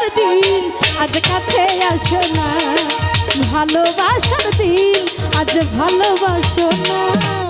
ভালোবাসার দিন আজ কাছে আসো না। ভালোবাসার দিন আজ ভালোবাসো না।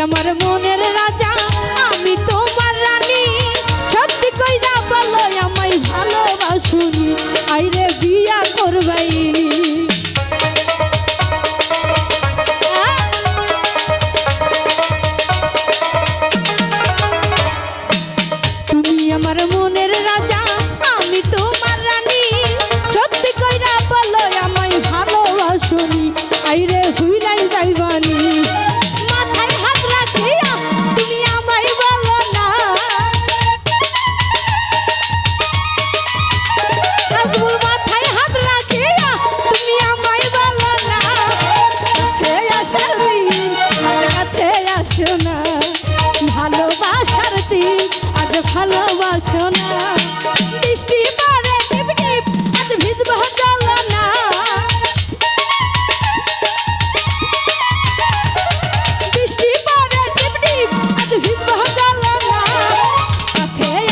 আমার মনের রাজা